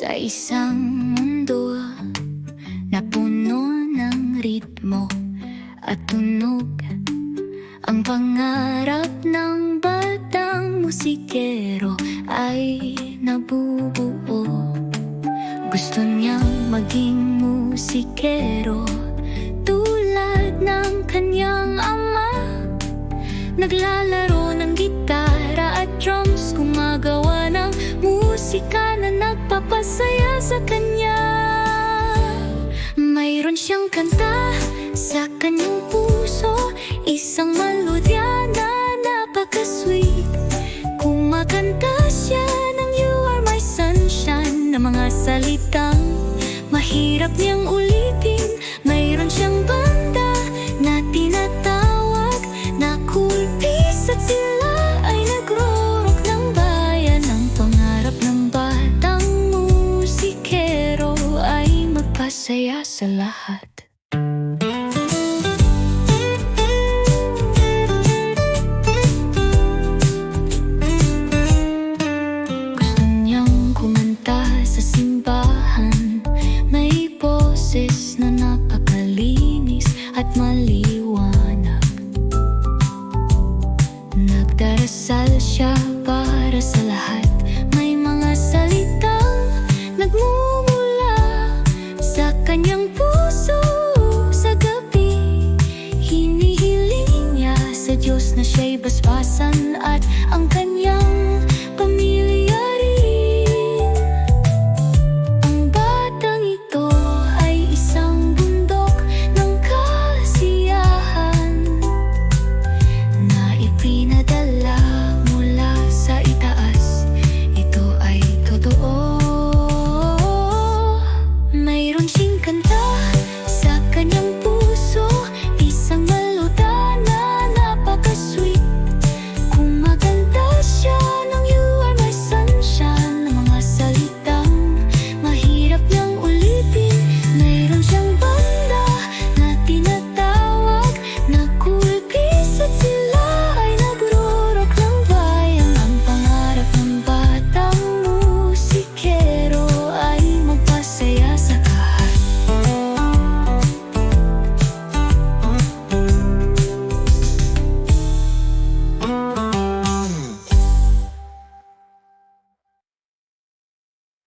Isang mundo na puno ng ritmo at tunog. Ang pangarap ng batang musikero ay nabubuo. Gusto niyang maging musikero Tulad ng kanyang ama. Naglalaro sa kanya. Mayroon siyang kanta sa kanyang puso Isang malodya na napaka-sweet. Kumakanta siya ng You are my sunshine Na mga salitang magpasaya sa lahat Gusto niyang kumanta sa simbahan May boses na napakalinis at maliwanag. Nagdarasal Mayroon siyang kanta sa kanyang